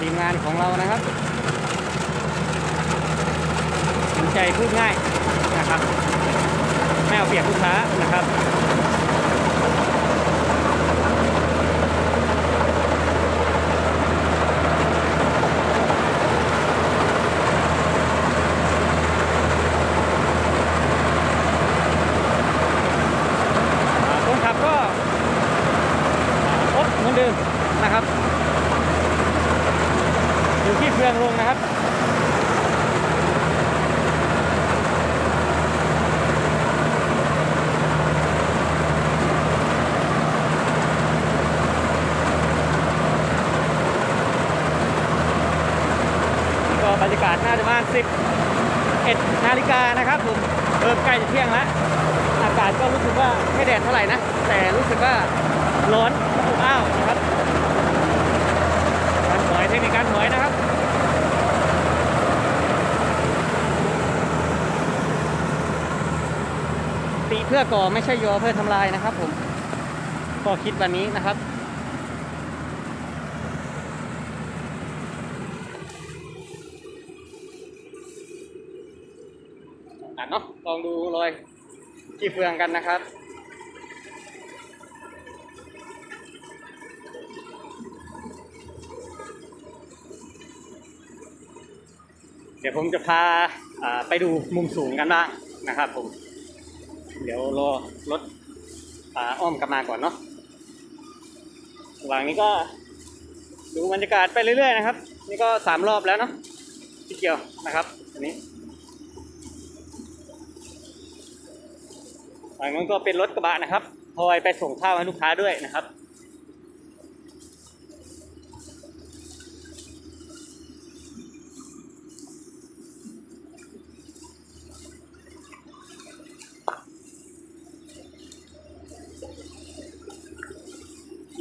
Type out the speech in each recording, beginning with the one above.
ทีมงานของเรานะครับสนใจพูดง่ายนะครับ ไม่เอาเปรียบลูกค้านะครับ อ่าคนขับก็ครบเหมือนเดิมนะครับ อยู่องลงนะครับก็บรรยากาศน่าจะประมาณ11นาฬิกานะครับผมเริ่มใกล้จะเที่ยงแล้ว อากาศก็รู้สึกว่าไม่แดดเท่าไหร่นะ แต่รู้สึกว่าร้อนอบอ้าวนะครับการถอยเทคนิคการถอยนะครับ ตีเพื่อก่อไม่ใช่ยอเพื่อทำลายนะครับ ผมก็คิดวันนี้นะครับ อะเนาะลองดูรอยที่เฟืองกันนะครับเดี๋ยวผมจะพาไปดูมุมสูงกันบ้างนะครับผม เดี๋ยวรอรถอ่าอ้อมกลับมาก่อนเนาะระหว่างนี้ก็ดูบรรยากาศไปเรื่อยๆนะครับ นี่ก็สามรอบแล้วเนาะที่เกี่ยวนะครับ อันนี้ฝั่งนั้นก็เป็นรถกระบะนะครับคอยไปส่งข้าวให้ลูกค้าด้วยนะครับ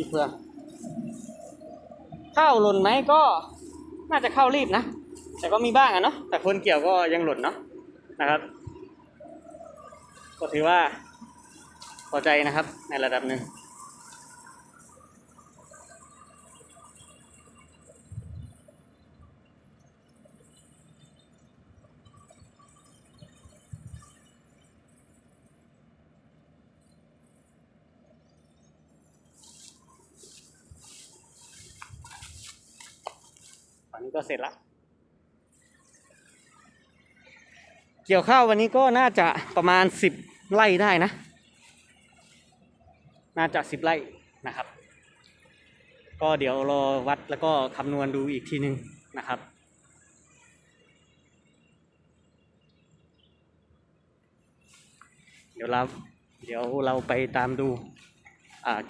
ีเพื่อข้าวหล่นไหมก็น่าจะเข้ารีบนะ แต่ก็มีบ้างอะเนาะแต่คนเกี่ยวก็ยังหล่นเนาะนะครับ ก็ถือว่าพอใจนะครับในระดับหนึ่ง นนี้ก็เสร็จละ เกี่ยวข้าววันนี้ก็น่าจะประมาณสิบไร่ได้นะ น่าจะสิบไร่นะครับ ก็เดี๋ยวรอวัดแล้วก็คำนวณดูอีกทีนึงนะครับเดี๋ยวเราเดี๋ยวเราไปตามดู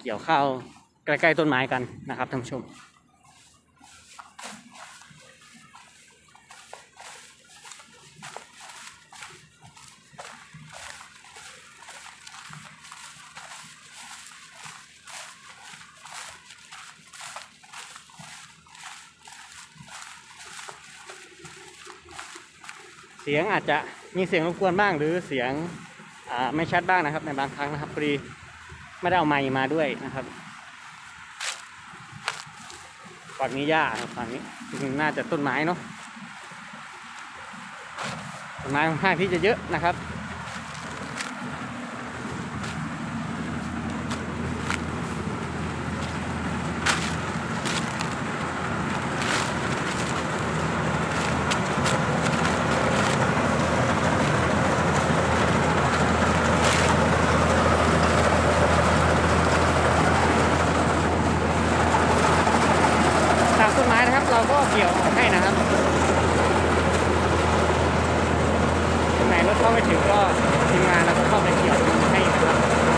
เกี่ยวข้าวใกล้ๆต้นไม้กันนะครับท่านผู้ชม เสียงอาจจะมีเสียงรบกวนบ้าง หรือเสียงไม่ชัดบ้างนะครับ ในบางครั้งนะครับพอดีไม่ได้เอาไมค์มาด้วยนะครับฝั่งนี้หญ้าฝั่งนี้น่าจะต้นไม้เนาะต้นไม้ค่อนข้างที่จะเยอะนะครับ ตามต้นไม้นะครับ เกี่ยวออกให้นะครับตรงไหนรถเข้าไม่ถึงก็ทีมงานแล้วให้นะครับ ค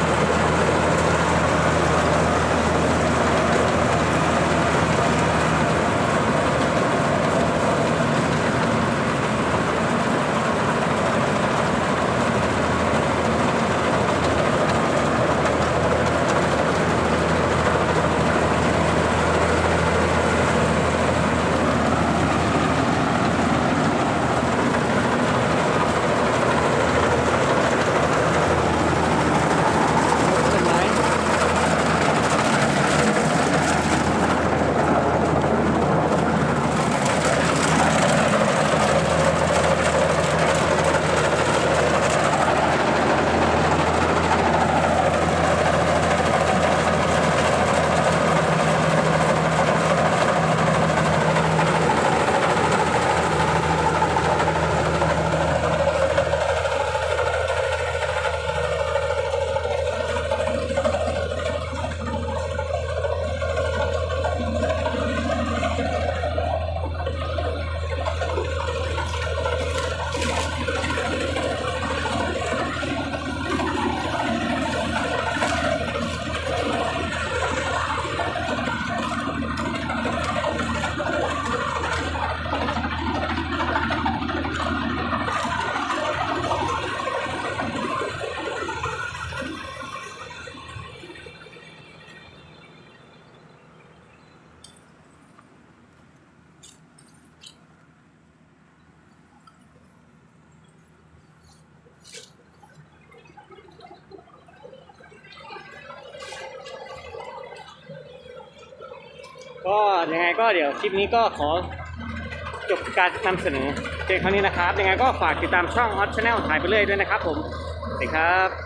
ก็ยังไงก็เดี๋ยวคลิปนี้ก็ขอจบการนำเสนอเพียงเท่านี้นะครับ ยังไงก็ฝากติดตามช่อง Hot Channel ถ่ายไปเรื่อยด้วยนะครับผมสวัสดีครับ